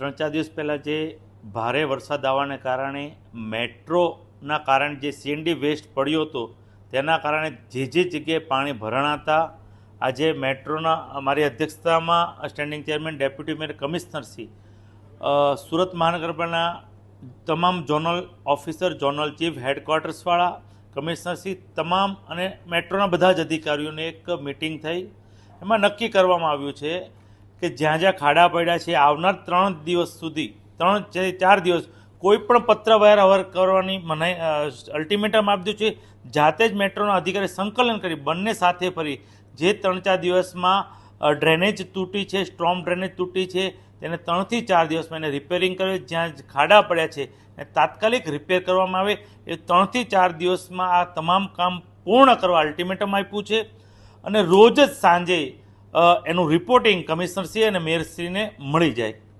ત્રણ ચાર દિવસ પહેલાં જે ભારે વરસાદ આવવાને કારણે મેટ્રોના કારણે જે સીએનડી વેસ્ટ પડ્યો હતો, તેના કારણે જે જે જગ્યાએ પાણી ભરાણા હતા આજે મેટ્રોના અમારી અધ્યક્ષતામાં સ્ટેન્ડિંગ ચેરમેન ડેપ્યુટી મેયર કમિશનરશ્રી સુરત મહાનગરપાલિકાના તમામ ઝોનલ ઓફિસર ઝોનલ ચીફ હેડક્વાર્ટર્સવાળા કમિશનરશ્રી તમામ અને મેટ્રોના બધા જ અધિકારીઓની એક મિટિંગ થઈ. એમાં નક્કી કરવામાં આવ્યું છે કે જ્યાં જ્યાં ખાડા પડ્યા છે, આવનાર ત્રણ દિવસ સુધી, ત્રણ ચાર દિવસ કોઈ પણ પત્ર વહેર અવર કરવાની મનાઈ અલ્ટિમેટમ આપ્યું છે. જાતે જ મેટ્રોના અધિકારી સંકલન કરી, બંને સાથે ફરી, જે ત્રણ ચાર દિવસમાં ડ્રેનેજ તૂટી છે, સ્ટ્રોમ ડ્રેનેજ તૂટી છે, તેને ત્રણથી ચાર દિવસમાં એને રિપેરિંગ કરે, જ્યાં ખાડા પડ્યા છે એ તાત્કાલિક રિપેર કરવામાં આવે. એ ત્રણથી ચાર દિવસમાં આ તમામ કામ પૂર્ણ કરવા અલ્ટિમેટમ આપ્યું છે. અને રોજ જ સાંજે એનું રિપોર્ટિંગ કમિશનરશ્રી અને મેયરશ્રીને મળી જાય.